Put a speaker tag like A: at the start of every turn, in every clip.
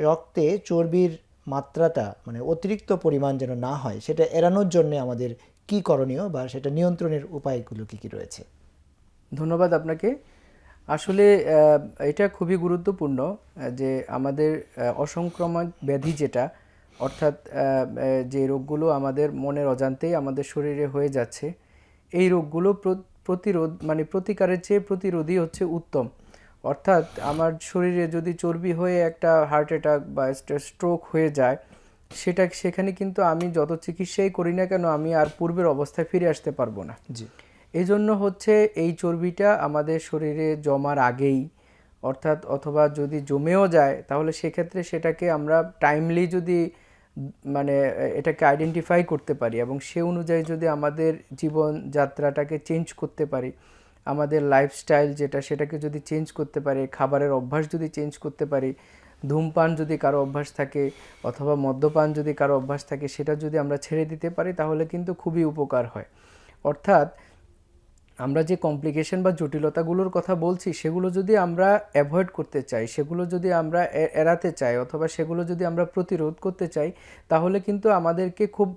A: রক্তে চর্বির মাত্রাটা মানে অতিরিক্ত পরিমাণ যেন না হয় সেটা এড়ানোর জন্য আমাদের কি করণীয় বা সেটা নিয়ন্ত্রণের উপায়গুলো কি কি রয়েছে?
B: ধন্যবাদ আপনাকে। আসলে এটা খুবই গুরুত্বপূর্ণ যে আমাদের আহ, অসংক্রামক ব্যাধি যেটা অর্থাৎ যে রোগগুলো আমাদের মনের অজান্তেই আমাদের শরীরে হয়ে যাচ্ছে এই রোগগুলো প্রতিরোধ মানে প্রতিকারের চেয়ে প্রতিরোধই হচ্ছে উত্তম। অর্থাৎ আমার শরীরে যদি চর্বি হয়ে একটা হার্ট অ্যাটাক বা স্ট্রোক হয়ে যায় সেটা সেখানে কিন্তু আমি যত চিকিৎসাই করি না কেন আমি আর পূর্বের অবস্থায় ফিরে আসতে পারব না।
A: জি।
B: এই জন্য হচ্ছে এই চর্বিটা আমাদের শরীরে জমার আগেই অর্থাৎ অথবা যদি জমেও যায় তাহলে সেক্ষেত্রে সেটাকে আমরা টাইমলি যদি মানে এটাকে আইডেন্টিফাই করতে পারি এবং সে অনুযায়ী যদি আমাদের জীবন যাত্রাটাকে চেঞ্জ করতে পারি আমাদের লাইফস্টাইল যেটা, সেটাকে যদি চেঞ্জ করতে পারি, খাবারের অভ্যাস যদি চেঞ্জ করতে পারি, ধূমপান যদি কারও অভ্যাস থাকে, অথবা মদ্যপান যদি কারও অভ্যাস থাকে, সেটা যদি আমরা ছেড়ে দিতে পারি, তাহলে কিন্তু খুবই উপকার হয়। অর্থাৎ, আমরা যে কমপ্লিকেশন বা জটিলতাগুলোর কথা বলছি, সেগুলো যদি আমরা অ্যাভয়েড করতে চাই, সেগুলো যদি আমরা এড়াতে চাই, অথবা সেগুলো যদি আমরা প্রতিরোধ করতে চাই, তাহলে কিন্তু আমাদেরকে খুব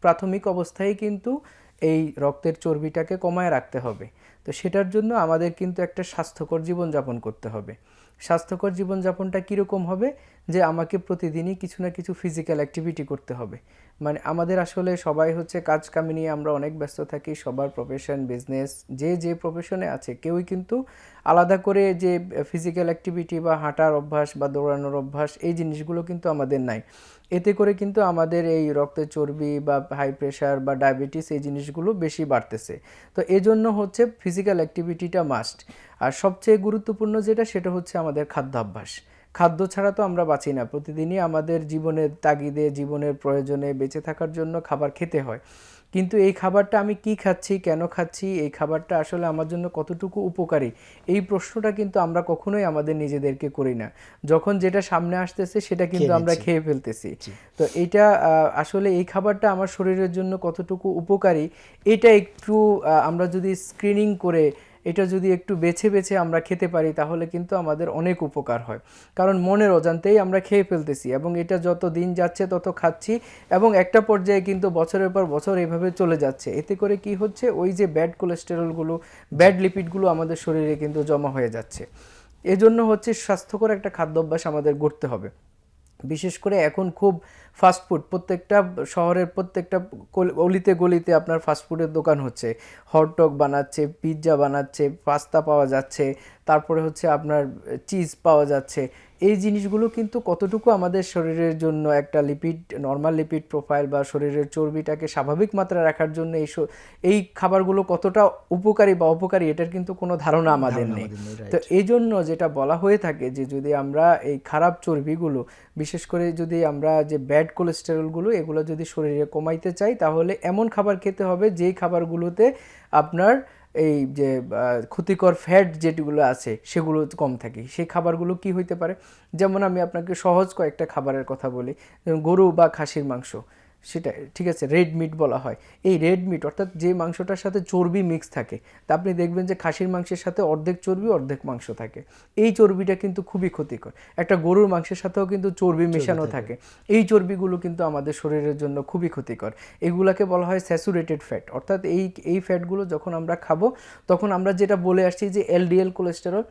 B: প্রাথমিক অবস্থায় কিন্তু এই রক্তের চর্বিটাকে কমায় রাখতে হবে। তো সেটার জন্য আমাদের কিন্তু একটা স্বাস্থ্যকর জীবনযাপন করতে হবে। স্বাস্থ্যকর জীবনযাপনটা কীরকম হবে? যে আমাকে প্রতিদিনই কিছু না কিছু ফিজিক্যাল অ্যাক্টিভিটি করতে হবে। মানে আমাদের আসলে সবাই হচ্ছে কাজ কামি নিয়ে আমরা অনেক ব্যস্ত থাকি, সবার প্রফেশন বিজনেস যে যে প্রফেশনে আছে, কেউই কিন্তু আলাদা করে যে ফিজিক্যাল অ্যাক্টিভিটি বা হাঁটার অভ্যাস বা দৌড়ানোর অভ্যাস, এই জিনিসগুলো কিন্তু আমাদের নাই। এতে করে কিন্তু আমাদের এই রক্তে চর্বি বা হাই প্রেশার বা ডায়াবেটিস এই জিনিসগুলো বেশি বাড়তেছে। তো এজন্য হচ্ছে ফিজিক্যাল অ্যাক্টিভিটিটা মাস্ট আর সবচেয়ে গুরুত্বপূর্ণ যেটা, সেটা হচ্ছে আমাদের খাদ্যাভ্যাস। খাদ্য ছাড়া তো আমরা বাঁচি না। প্রতিদিনই আমাদের জীবনের তাগিদে, জীবনের প্রয়োজনে বেঁচে থাকার জন্য খাবার খেতে হয়। কিন্তু এই খাবারটা আমি কি খাচ্ছি কেন খাচ্ছি এই খাবারটা আসলে আমার জন্য কতটুকু উপকারী এই প্রশ্নটা কিন্তু আমরা কখনোই আমাদের নিজেদেরকে করি না। যখন যেটা সামনে আসতেছে সেটা কিন্তু আমরা খেয়ে ফেলতেছি। তো এটা আসলে এই খাবারটা আমার শরীরের জন্য কতটুকু উপকারী এটা একটু আমরা যদি স্ক্রিনিং করে এটা যদি একটু বেছে বেছে আমরা খেতে পারি, তাহলে কিন্তু আমাদের অনেক উপকার হয়। কারণ মনের অজান্তেই আমরা খেয়ে ফেলতেছি এবং এটা যত দিন যাচ্ছে তত খাচ্ছি এবং একটা পর্যায়ে কিন্তু বছরের পর বছর এভাবে চলে যাচ্ছে। এতে করে কি হচ্ছে? ওই যে ব্যাড কোলেস্টেরলগুলো ব্যাড লিপিডগুলো আমাদের শরীরে কিন্তু জমা হয়ে যাচ্ছে। এজন্য হচ্ছে স্বাস্থ্যকর একটা খাদ্যাভ্যাস আমাদের গড়তে হবে। বিশেষ করে এখন খুব ফাস্টফুড প্রত্যেকটা শহরের প্রত্যেকটা অলিতে গলিতে আপনার ফাস্টফুডের দোকান হচ্ছে। হটডগ বানাচ্ছে পিৎজা বানাচ্ছে পাস্তা পাওয়া যাচ্ছে তারপরে হচ্ছে আপনার চিজ পাওয়া যাচ্ছে। এই জিনিসগুলো কিন্তু কতটুকু আমাদের শরীরের জন্য একটা লিপিড নর্মাল লিপিড প্রোফাইল বা শরীরের চর্বিটাকে স্বাভাবিক মাত্রা রাখার জন্য এই এই খাবারগুলো কতটা উপকারী বা অপকারী এটার কিন্তু কোনো ধারণা আমাদের নেই. তো এই জন্য যেটা বলা হয়ে থাকে যে যদি আমরা এই খারাপ চর্বিগুলো বিশেষ করে যদি আমরা যে ব্যাড কোলেস্টেরলগুলো, এগুলো যদি শরীরে কমাইতে চাই, তাহলে এমন খাবার খেতে হবে যেই খাবারগুলোতে আপনার এই যে ক্ষতিকর ফ্যাট যেগুলো আছে, সেগুলো কম থাকে। সেই খাবারগুলো কি হইতে পারে? যেমন আমি আপনাকে সহজ কয়েকটা খাবারের কথা বলি। গরু বা খাসির মাংস। সেটা ঠিক আছে রেড মিট বলা হয়। এই রেড মিট অর্থাৎ যে মাংসটার সাথে চর্বি মিক্স থাকে তা আপনি দেখবেন যে খাসির মাংসের সাথে অর্ধেক চর্বি অর্ধেক মাংস থাকে। এই চর্বিটা কিন্তু খুবই ক্ষতিকর। একটা গরুর মাংসের সাথেও কিন্তু চর্বি মেশানো থাকে। এই চর্বিগুলো কিন্তু আমাদের শরীরের জন্য খুবই ক্ষতিকর। এগুলাকে বলা হয় স্যাচুরেটেড ফ্যাট অর্থাৎ এই এই ফ্যাটগুলো যখন আমরা খাব তখন আমরা যেটা বলে আসছি যে এলডিএল কোলেস্টেরল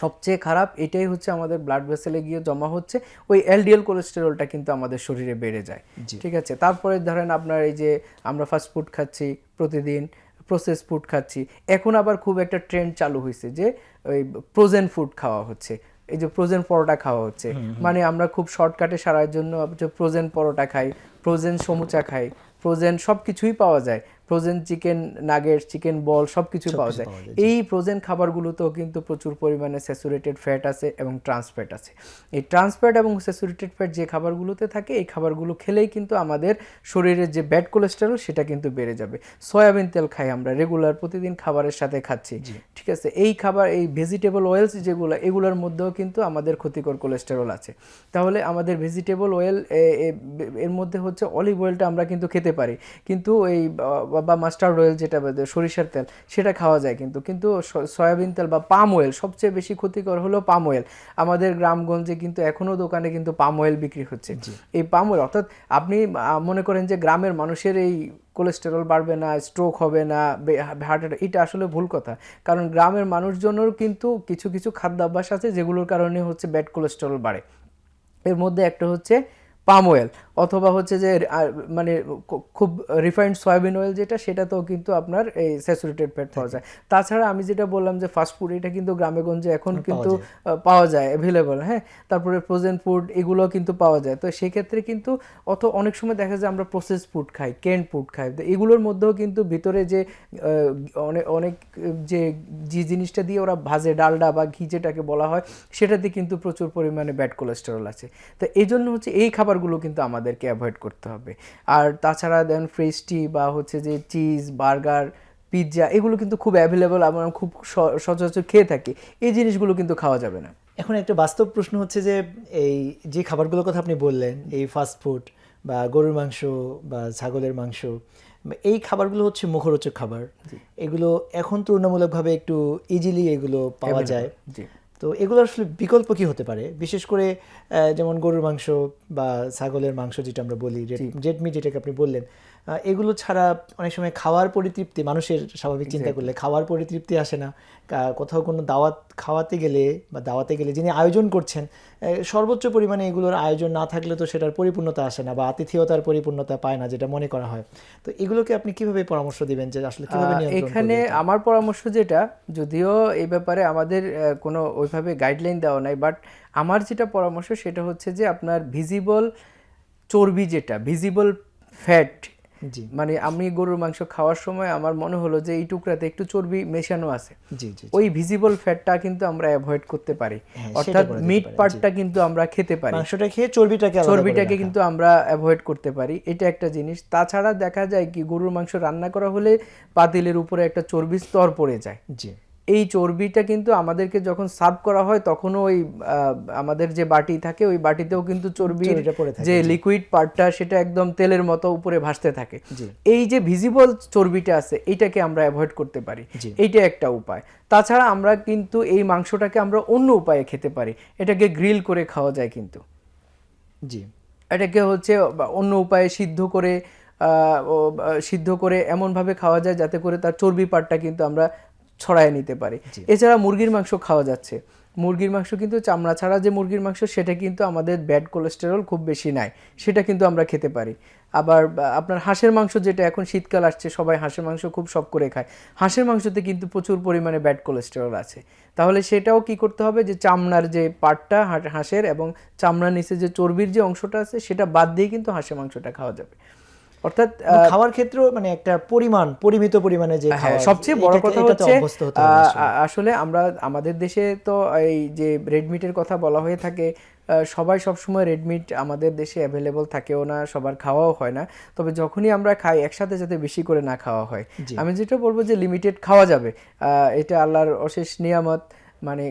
B: সবচেয়ে খারাপ এটাই হচ্ছে আমাদের ব্লাড ভেসেলে গিয়ে জমা হচ্ছে ওই এলডিএল কোলেস্টেরলটা কিন্তু আমাদের শরীরে বেড়ে যায়। ঠিক আছে? তারপরে ধরেন আপনার এই যে আমরা ফাস্ট ফুড খাচ্ছি প্রতিদিন প্রসেস ফুড খাচ্ছি এখন আবার খুব একটা ট্রেন্ড চালু হয়েছে যে ওই ফ্রোজেন ফুড খাওয়া হচ্ছে এই যে ফ্রোজেন পরোটা খাওয়া হচ্ছে। মানে আমরা খুব শর্টকাটে সারার জন্য ফ্রোজেন পরোটা খাই ফ্রোজেন সমুচা খাই ফ্রোজেন সব কিছুই পাওয়া যায়। Frozen chicken nugget chicken ball সব কিছুই পাওয়া যায়। এই ফ্রোজেন খাবারগুলোতেও কিন্তু প্রচুর পরিমাণে স্যাচুরেটেড ফ্যাট আছে এবং ট্রান্স ফ্যাট আছে। এই ট্রান্স ফ্যাট এবং স্যাচুরেটেড ফ্যাট যে খাবারগুলোতে থাকে এই খাবারগুলো খেলেই কিন্তু আমাদের শরীরের যে ব্যাড কোলেস্টেরল সেটা কিন্তু বেড়ে যাবে। সয়াবিন তেল খাই আমরা রেগুলার প্রতিদিন খাবারের সাথে খাচ্ছি। ঠিক আছে? এই খাবার এই ভেজিটেবল অয়েলস যেগুলো এগুলোর মধ্যেও কিন্তু আমাদের ক্ষতিকর কোলেস্টেরল আছে। তাহলে আমাদের ভেজিটেবল অয়েল এর মধ্যে হচ্ছে অলিভ অয়েলটা আমরা কিন্তু খেতে পারি। কিন্তু এই বা মাস্টার্ড অয়েল যেটা সরিষার তেল সেটা খাওয়া যায় কিন্তু। কিন্তু সয়াবিন তেল বা পাম অয়েল সবচেয়ে বেশি ক্ষতিকর হলো পাম অয়েল আমাদের গ্রামগঞ্জে কিন্তু এখনও দোকানে কিন্তু পাম অয়েল বিক্রি হচ্ছে। এই পাম অয়েল অর্থাৎ আপনি মনে করেন যে গ্রামের মানুষের এই কোলেস্টেরল বাড়বে না স্ট্রোক হবে না হার্ট অ্যাটাক এটা আসলে ভুল কথা। কারণ গ্রামের মানুষজনের কিন্তু কিছু কিছু খাদ্যাভ্যাস আছে যেগুলোর কারণে হচ্ছে ব্যাড কোলেস্টেরল বাড়ে। এর মধ্যে একটা হচ্ছে পাম অয়েল অথবা হচ্ছে যে মানে খুব রিফাইন্ড সয়াবিন অয়েল যেটা সেটাতেও কিন্তু আপনার এই স্যাচুরেটেড ফ্যাট পাওয়া যায়। তাছাড়া আমি যেটা বললাম যে ফাস্ট ফুড এটা কিন্তু গ্রামেগঞ্জে এখন কিন্তু পাওয়া যায় অ্যাভেলেবল হ্যাঁ? তারপরে ফ্রোজেন ফুড এগুলো কিন্তু পাওয়া যায়। তো সেক্ষেত্রে কিন্তু অত অনেক সময় দেখা যায় আমরা প্রসেস ফুড খাই কেন্ড ফুড খাই। তো এগুলোর মধ্যেও কিন্তু ভিতরে যে অনেক অনেক যে যে জিনিসটা দিয়ে ওরা ভাজে ডালডা বা ঘি যেটাকে বলা হয় সেটাতে কিন্তু প্রচুর পরিমাণে ব্যাড কোলেস্টেরল আছে। তো এই জন্য হচ্ছে এই খাবারগুলো কিন্তু আমাদেরকে অ্যাভয়েড করতে হবে। আর তাছাড়া দেন ফ্রেশ টি বা হচ্ছে যে চিজ বার্গার পিৎজা এগুলো কিন্তু খুব অ্যাভেলেবল আমরা খুব সচরাচর খেয়ে থাকি। এই জিনিসগুলো কিন্তু খাওয়া যাবে না।
A: এখন একটা বাস্তব প্রশ্ন হচ্ছে যে এই যে খাবারগুলোর কথা আপনি বললেন এই ফাস্ট ফুড বা গরুর মাংস বা ছাগলের মাংস এই খাবারগুলো হচ্ছে মুখরোচক খাবার। এগুলো এখন তুলনামূলকভাবে একটু ইজিলি এগুলো পাওয়া যায়। তো এগুলো আসলে বিকল্প কি হতে পারে? বিশেষ করে যেমন গরুর মাংস বা ছাগলের মাংস যেটা আমরা বলি রেড মিট যেটাকে আপনি বললেন এগুলো ছাড়া অনেক সময় খাওয়ার পরিতৃপ্তি মানুষের স্বাভাবিক চিন্তা করলে খাওয়ার পরিতৃপ্তি আসে না। কোথাও কোনো দাওয়াত খাওয়াতে গেলে বা দাওয়াতে গেলে যিনি আয়োজন করছেন সর্বোচ্চ পরিমাণে এগুলোর আয়োজন না থাকলে তো সেটার পরিপূর্ণতা আসে না বা আতিথেয়তার পরিপূর্ণতা পায় না যেটা মনে করা হয়। তো এগুলোকে আপনি কীভাবে পরামর্শ দিবেন যে আসলে কীভাবে
B: এখানে আমার পরামর্শ যেটা যদিও এই ব্যাপারে আমাদের কোনো ওইভাবে গাইডলাইন দেওয়া নাই বাট আমার যেটা পরামর্শ সেটা হচ্ছে যে আপনার ভিজিবল চর্বি যেটা ভিজিবল ফ্যাট
A: জি।
B: মানে আমি গরুর মাংস খাওয়ার সময় আমার মনে হলো যে এই টুকরাতে একটু চর্বি মেশানো আছে।
A: জি জি
B: ওই ভিজিবল ফ্যাটটা কিন্তু আমরা অ্যাভয়েড করতে পারি।
A: হ্যাঁ,
B: অর্থাৎ মিট
A: পারে,
B: পার্টটা কিন্তু আমরা খেতে পারি।
A: মাংসটা খেয়ে চর্বিটাকে
B: চর্বিটাকে কিন্তু আমরা অ্যাভয়েড করতে পারি। এটা একটা জিনিস। তাছাড়া দেখা যায় কি গরুর মাংস রান্না করা হলে পাতিলের উপরে একটা চর্বি স্তর পড়ে যায়।
A: জি।
B: এই চর্বিটা কিন্তু আমাদেরকে যখন সার্ভ করা হয় তখনও ওই আমাদের যে বাটি থাকে ওই বাটিতেও কিন্তু
A: থাকে,
B: যে লিকুইড পার্টটা সেটা একদম তেলের মতো উপরে ভাসতে থাকে। এই যে ভিজিবল চর্বিটা আছে এইটাকে আমরা অ্যাভয়েড করতে পারি। এইটা একটা উপায়। তাছাড়া আমরা কিন্তু এই মাংসটাকে আমরা অন্য উপায়ে খেতে পারি। এটাকে গ্রিল করে খাওয়া যায় কিন্তু।
A: জি।
B: এটাকে হচ্ছে অন্য উপায়ে সিদ্ধ করে আহ, সিদ্ধ করে এমনভাবে খাওয়া যায় যাতে করে তার চর্বি পাটটা কিন্তু আমরা ছড়ায় নিতে পারে। এছাড়া মুরগির মাংস খাওয়া যাচ্ছে। মুরগির মাংস কিন্তু চামড়া ছাড়া যে মুরগির মাংস সেটা কিন্তু আমাদের ব্যাড কোলেস্টেরল খুব বেশি নাই। সেটা কিন্তু আমরা খেতে পারি। আবার আপনার হাঁসের মাংস যেটা এখন শীতকাল আসছে সবাই হাঁসের মাংস খুব শখ করে খায়। হাঁসের মাংসতে কিন্তু প্রচুর পরিমাণে ব্যাড কোলেস্টেরল আছে। তাহলে সেটাও কি করতে হবে যে চামড়ার যে পাটটা হাঁসের এবং চামড়ার নিচে যে চর্বির যে অংশটা আছে সেটা বাদ দিয়ে কিন্তু হাঁসের মাংসটা খাওয়া যাবে। অর্থাৎ
A: খাওয়ার ক্ষেত্রেও মানে একটা পরিমাণ পরিমিত পরিমাণে যে
B: হ্যাঁ, সবচেয়ে বড় কথা হচ্ছে
A: আসলে।
B: আমরা আমাদের দেশে তো এই যে রেড মিটের কথা বলা হয়ে থাকে সবাই সবসময় রেড মিট আমাদের দেশে অ্যাভেলেবল থাকেও না সবার খাওয়াও হয় না। তবে যখনই আমরা খাই একসাথে যাতে বেশি করে না খাওয়া হয়। আমি যেটা বলব যে লিমিটেড খাওয়া যাবে। আহ, এটা আল্লাহর অশেষ নিয়ামত মানে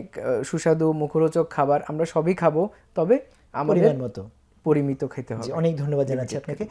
B: সুস্বাদু মুখরোচক খাবার আমরা সবই খাব তবে আমাদের
A: মতো।
B: পরিমিত খেতে হবে।
A: অনেক ধন্যবাদ জানাচ্ছি আপনাকে।